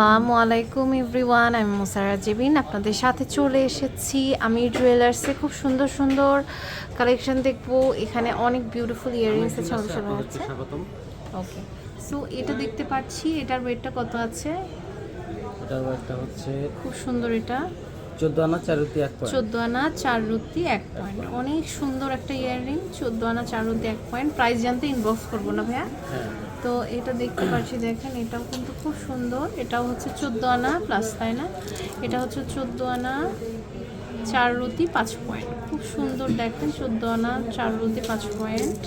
আসসালামু আলাইকুম এভরিওয়ান আমি মুসারা জেবিন আপনাদের সাথে চলে এসেছি আমি জুয়েলার্সে। খুব সুন্দর সুন্দর কালেকশন দেখব। এখানে অনেক বিউটিফুল ইয়াররিংস আছে হচ্ছে স্বাগতম। ওকে সো এটা দেখতে পাচ্ছি এটার রেটটা কত আছে? এটার রেটটা হচ্ছে খুব সুন্দর এটা। চোদ্দ আনা চারুতি এক পয়েন্ট চোদ্দ আনা চার রুতি এক পয়েন্ট অনেক সুন্দর একটা ইয়াররিং চোদ্দ আনা চার রুতি এক পয়েন্ট প্রাইস জানতে ইনবক্স করব না ভাইয়া? হ্যাঁ। তো এটা দেখতে পাচ্ছি দেখেন এটাও কিন্তু খুব সুন্দর। এটাও হচ্ছে চোদ্দ আনা প্লাস তাই না? এটা হচ্ছে চোদ্দ আনা চার রুতি পাঁচ পয়েন্ট খুব সুন্দর দেখেন চোদ্দ আনা চার রুতি পাঁচ পয়েন্ট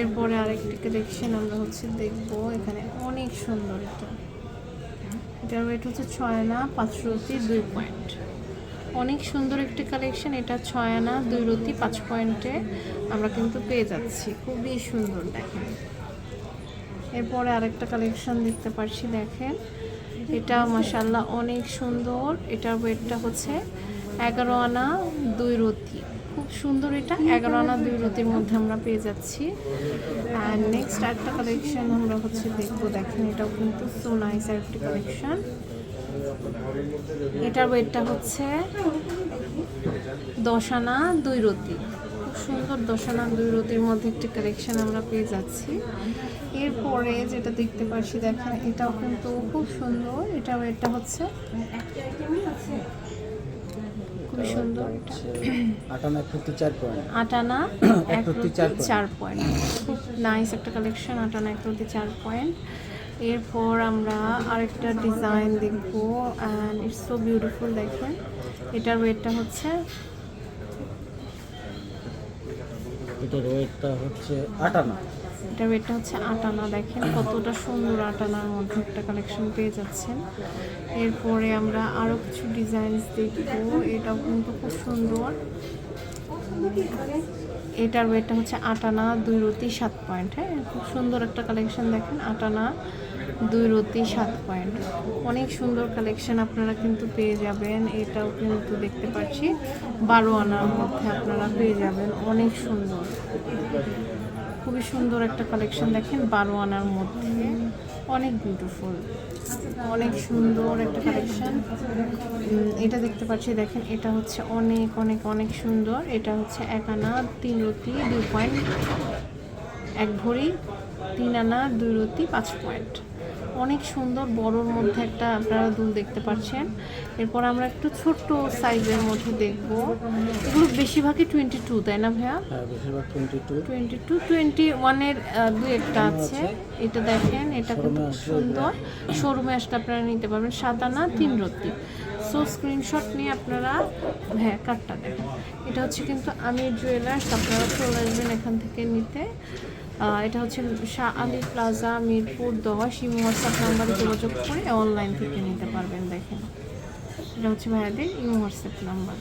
এরপরে আরেকটি কালেকশন আমরা হচ্ছে দেখব এখানে অনেক সুন্দর এটা। এটার ওয়েট হচ্ছে ছয় আনা পাঁচ রুতি দুই পয়েন্ট অনেক সুন্দর একটি কালেকশন, এটা ছয় আনা দুই রুতি, পাঁচ পয়েন্টে আমরা কিন্তু পেয়ে যাচ্ছি। খুবই সুন্দর, দেখেন। এরপরে আরেকটা কালেকশন দেখতে পাচ্ছি দেখেন। এটা মাসাল্লাহ অনেক সুন্দর। এটার ওয়েটটা হচ্ছে এগারো আনা দুই রতি। খুব সুন্দর এটা এগারো আনা দুই রতির মধ্যে আমরা পেয়ে যাচ্ছি। অ্যান্ড নেক্সট আরেকটা কালেকশন আমরা হচ্ছে দেখব, দেখেন এটাও কিন্তু সো নাইস একটি কালেকশন। এটার ওয়েটটা হচ্ছে দশ আনা দুই রতি। খুব সুন্দর দশ আনা দুই রতির মধ্যে একটি কালেকশন আমরা পেয়ে যাচ্ছি। এরপরে যেটা দেখতে পাচ্ছি দেখেন এটাও কিন্তু খুব সুন্দর। এটা ওয়েটটা হচ্ছে খুবই সুন্দর আটানা চার পয়েন্ট। চার খুব নাইস একটা কালেকশন আট আনা এক রুটি চার পয়েন্ট। এরপর আমরা আরেকটা ডিজাইন দেখব অ্যান্ড ইটস সো বিউটিফুল দেখেন। এটার ওয়েটটা হচ্ছে এটার ওয়েটটা হচ্ছে আটানা। এটার ওয়েটটা হচ্ছে আট আনা দেখেন কতটা সুন্দর আট আনার মধ্যে একটা কালেকশন পেয়ে যাচ্ছেন। এরপরে আমরা আরও কিছু ডিজাইনস দেখব এটাও কিন্তু খুব সুন্দর। এটার ওয়েটটা হচ্ছে আটানা, দুই রতি সাত পয়েন্ট হ্যাঁ? খুব সুন্দর একটা কালেকশন দেখেন, আটানা, দুই রতি সাত পয়েন্ট অনেক সুন্দর কালেকশন আপনারা কিন্তু পেয়ে যাবেন, এটাও কিন্তু দেখতে পাচ্ছি। বারো আনার মধ্যে আপনারা পেয়ে যাবেন, অনেক সুন্দর। খুবই সুন্দর একটা কালেকশন দেখেন বারো আনার মধ্যে। অনেক বিউটিফুল অনেক সুন্দর একটা কালেকশন এটা দেখতে পাচ্ছি, দেখেন, এটা হচ্ছে অনেক অনেক অনেক সুন্দর। এটা হচ্ছে এক আনা, তিন রুটি, দুই পয়েন্ট এক ভরি, তিন আনা, দুই রুটি, পাঁচ পয়েন্ট অনেক সুন্দর বড়োর মধ্যে একটা আপনারা দুল দেখতে পাচ্ছেন। এরপর আমরা একটু ছোট্ট সাইজের মধ্যে দেখব। এগুলো বেশিরভাগই টোয়েন্টি টু তাই না ভাইয়া? হ্যাঁ টোয়েন্টি টু টোয়েন্টি ওয়ানের দু একটা আছে। এটা দেখেন এটা কিন্তু খুব সুন্দর। শোরুমে আসলে আপনারা নিতে পারবেন সাত আনা তিন রত্তি। সো স্ক্রিনশট নিয়ে আপনারা হ্যাঁ কার্ডটা দেখেন এটা হচ্ছে কিন্তু আমি জুয়েলার্স আপনারা চলে আসবেন এখান থেকে নিতে। এটা হচ্ছে শাহ আলী প্লাজা, মিরপুর দশ, ইমো হোয়াটসঅ্যাপ নাম্বারে যোগাযোগ করে অনলাইন থেকে নিতে পারবেন, দেখেন। এটা হচ্ছে ভাইয়াদের ইমো হোয়াটসঅ্যাপ নাম্বার।